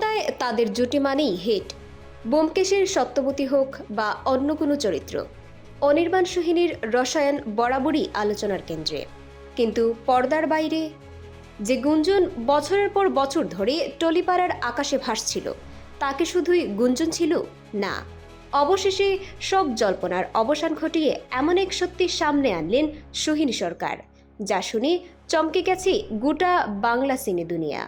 পর্দায় তাদের জুটি মানেই হিট। বোমকেশের সত্যবতী হোক বা অন্য কোনো চরিত্র, অনির্বাণ সোহিনীর রসায়ন বরাবরই আলোচনার কেন্দ্রে। কিন্তু পর্দার বাইরে, যে গুঞ্জন বছরের পর বছর ধরে টলিপাড়ার আকাশে ভাসছিল, তাকে শুধুই গুঞ্জন ছিল? না। অবশেষে সব জল্পনার অবসান ঘটিয়ে এমন এক সত্যি সামনে আনলেন সোহিনী সরকার, যা শুনে চমকে গেছে গোটা বাংলা সিনে দুনিয়া।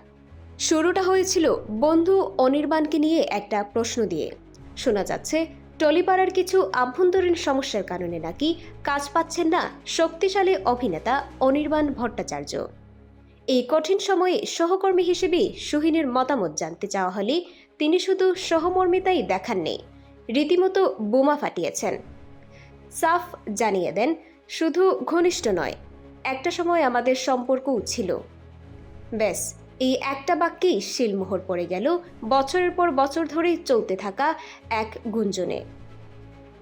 শুরুটা হয়েছিল বন্ধু অনির্বাণকে নিয়ে একটা প্রশ্ন দিয়ে। শোনা যাচ্ছে, টলিপাড়ার কিছু আভ্যন্তরীণ সমস্যার কারণে নাকি কাজ পাচ্ছেন না শক্তিশালী অভিনেতা অনির্বাণ ভট্টাচার্য। এই কঠিন সময়ে সহকর্মী হিসেবে সুহিনের মতামত জানতে চাওয়া হলে তিনি শুধু সহমর্মিতাই দেখাননি রীতিমতো বোমা ফাটিয়েছেন। সাফ জানিয়ে দেন, শুধু ঘনিষ্ঠ নয়, একটা সময় আমাদের সম্পর্কও ছিল। ব্যাস এই একটা বাক্যেই শিলমোহর পড়ে গেল, বছরের পর বছর ধরে চলতে থাকা এক গুঞ্জনে।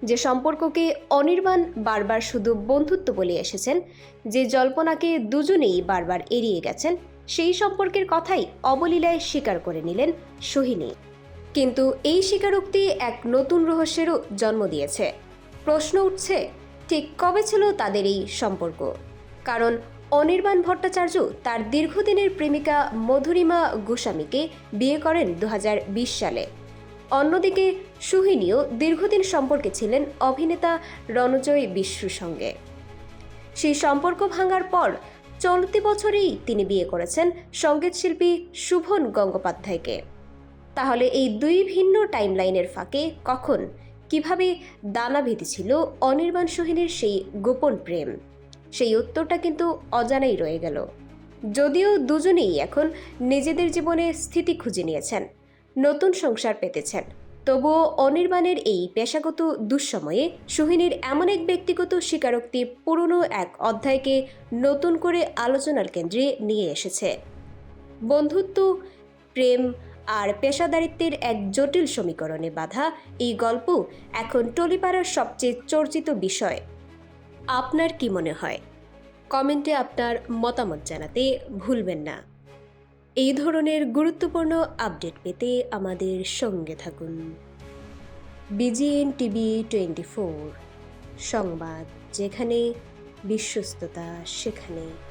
যে সম্পর্ককে অনির্বাণ বারবার শুধু বন্ধুত্ব বলে এসেছেন, যে জল্পনাকে দুজনেই বারবার এড়িয়ে গেছেন, সেই সম্পর্কের কথাই অবলীলায় স্বীকার করে নিলেন সোহিনী। কিন্তু এই স্বীকারোক্তি এক নতুন রহস্যেরও জন্ম দিয়েছে। প্রশ্ন উঠছে, ঠিক কবে ছিল তাদের এই সম্পর্ক? কারণ অনির্বাণ ভট্টাচার্য তার দীর্ঘদিনের প্রেমিকা মধুরিমা গোস্বামীকে বিয়ে করেন দু হাজার বিশ সালে। অন্যদিকে সুহিনীও দীর্ঘদিন সম্পর্কে ছিলেন অভিনেতা রণজয় বিশ্বর সঙ্গে। সেই সম্পর্ক ভাঙার পর চলতি বছরেই তিনি বিয়ে করেছেন সঙ্গীতশিল্পী শুভন গঙ্গোপাধ্যায়কে। তাহলে এই দুই ভিন্ন টাইমলাইনের ফাঁকে কখন, কীভাবে দানা ছিল অনির্বাণ সোহিনীর সেই গোপন প্রেম? সেই উত্তরটা কিন্তু অজানাই রয়ে গেল। যদিও দুজনেই এখন নিজেদের জীবনে স্থিতি খুঁজে নিয়েছেন, নতুন সংসার পেতেছেন। তবুও অনির্বাণের এই পেশাগত দুঃসময়ে সোহিনীর এমন এক ব্যক্তিগত স্বীকারোক্তি পুরনো এক অধ্যায়কে নতুন করে আলোচনার কেন্দ্রে নিয়ে এসেছে। বন্ধুত্ব, প্রেম আর পেশাদারিত্বের এক জটিল সমীকরণে বাধা এই গল্প এখন টলিপাড়ার সবচেয়ে চর্চিত বিষয়। আপনার কি মনে হয়? কমেন্টে আপনার মতামত জানাতে ভুলবেন না। এই ধরনের গুরুত্বপূর্ণ আপডেট পেতে আমাদের সঙ্গে থাকুন। বিজিএন টিভি টোয়েন্টি ফোর, সংবাদ যেখানে, বিশ্বস্ততা সেখানে।